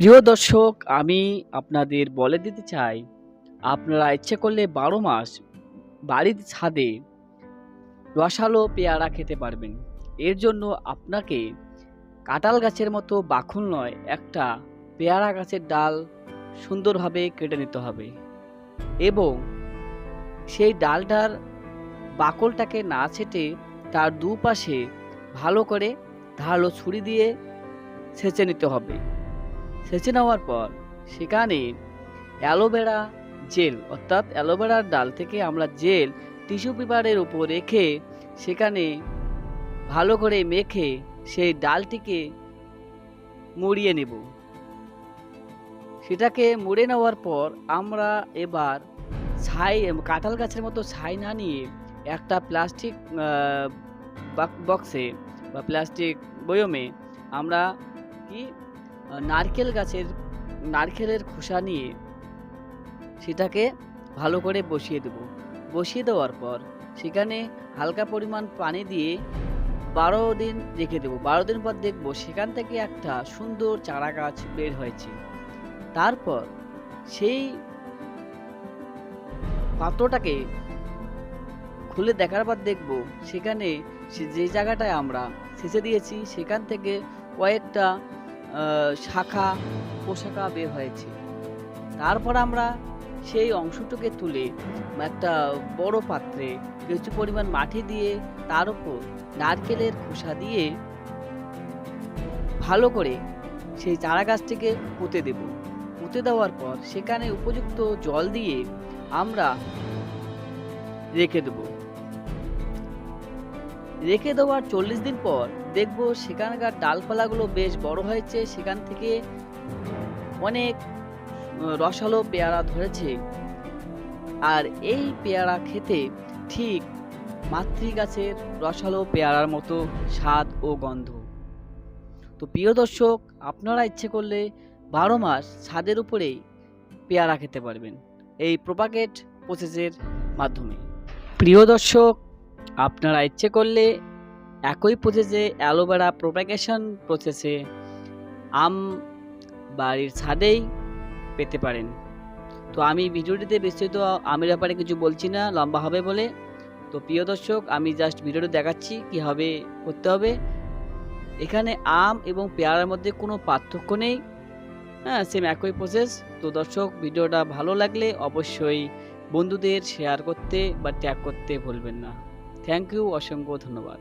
প্রিয় দর্শক, আমি আপনাদের বলে দিতে চাই, আপনারা ইচ্ছে করলে বারো মাস বাড়ির ছাদে রসালো পেয়ারা খেতে পারবেন। এর জন্য আপনাকে কাঁঠাল গাছের মতো বাখুল নয়, একটা পেয়ারা গাছের ডাল সুন্দরভাবে কেটে নিতে হবে এবং সেই ডালটার বাকলটাকে না ছেটে তার দুপাশে ভালো করে ধারালো ছুরি দিয়ে ছেঁচে নিতে হবে। সেচে নেওয়ার পর সেখানে অ্যালোভেরা জেল, অর্থাৎ অ্যালোভেরার ডাল থেকে আমরা জেল টিস্যু পেপারের উপর রেখে সেখানে ভালো করে মেখে সেই ডালটিকে মুড়িয়ে নেব। সেটাকে মুড়ে নেওয়ার পর আমরা এবার ছাই, কাঁঠাল গাছের মতো ছাই না নিয়ে একটা প্লাস্টিক বক্সে বা প্লাস্টিক বয়মে আমরা কি নারকেল গাছের, নারকেলের খোসা নিয়ে সেটাকে ভালো করে বসিয়ে দেব। বসিয়ে দেওয়ার পর সেখানে হালকা পরিমাণ পানি দিয়ে বারো দিন রেখে দেবো। বারো দিন পর দেখব সেখান থেকে একটা সুন্দর চারা গাছ বের হয়েছে। তারপর সেই পাত্রটাকে খুলে দেখার পর দেখব সেখানে যে জায়গাটায় আমরা সেচে দিয়েছি সেখান থেকে কয়েকটা শাখা পোশাকা বের হয়েছে। তারপর আমরা সেই অংশটুকে তুলে একটা বড় পাত্রে কিছু পরিমাণ মাটি দিয়ে তার উপর নারকেলের খোসা দিয়ে ভালো করে সেই চারা গাছটিকে পুঁতে দেব। পুঁতে দেওয়ার পর সেখানে উপযুক্ত জল দিয়ে আমরা রেখে দেব। রেখে দেওয়ার চল্লিশ দিন পর দেখব সেখানকার ডালপালাগুলো বেশ বড় হয়েছে। সেখান থেকে অনেক রসালো পেয়ারা ধরেছে। আর এই পেয়ারা খেতে ঠিক মাতৃ গাছের রসালো পেয়ারার মতো স্বাদ ও গন্ধ। তো প্রিয় দর্শক, আপনারা ইচ্ছে করলে বারো মাস ছাদের উপরেই পেয়ারা খেতে পারবেন। এই প্রোপাগেট প্রসেসের মাধ্যমে। প্রিয় দর্শক আপনারা ইচ্ছে করলে একই প্রসেসে অ্যালোভেরা প্রোপাগেশন প্রসেসে আম বাড়ির ছাদেই পেতে পারেন। তো আমি ভিডিওটিতে বিস্তৃত আমের ব্যাপারে কিছু বলছি না, লম্বা হবে বলে। তো প্রিয় দর্শক, আমি জাস্ট ভিডিওটি দেখাচ্ছি কীভাবে করতে হবে। এখানে আম এবং পেয়ারার মধ্যে কোনো পার্থক্য নেই। হ্যাঁ সেম একই প্রসেস তো দর্শক, ভিডিওটা ভালো লাগলে অবশ্যই বন্ধুদের শেয়ার করতে বা ট্যাগ করতে ভুলবেন না। থ্যাংক ইউ অসংখ্য ধন্যবাদ।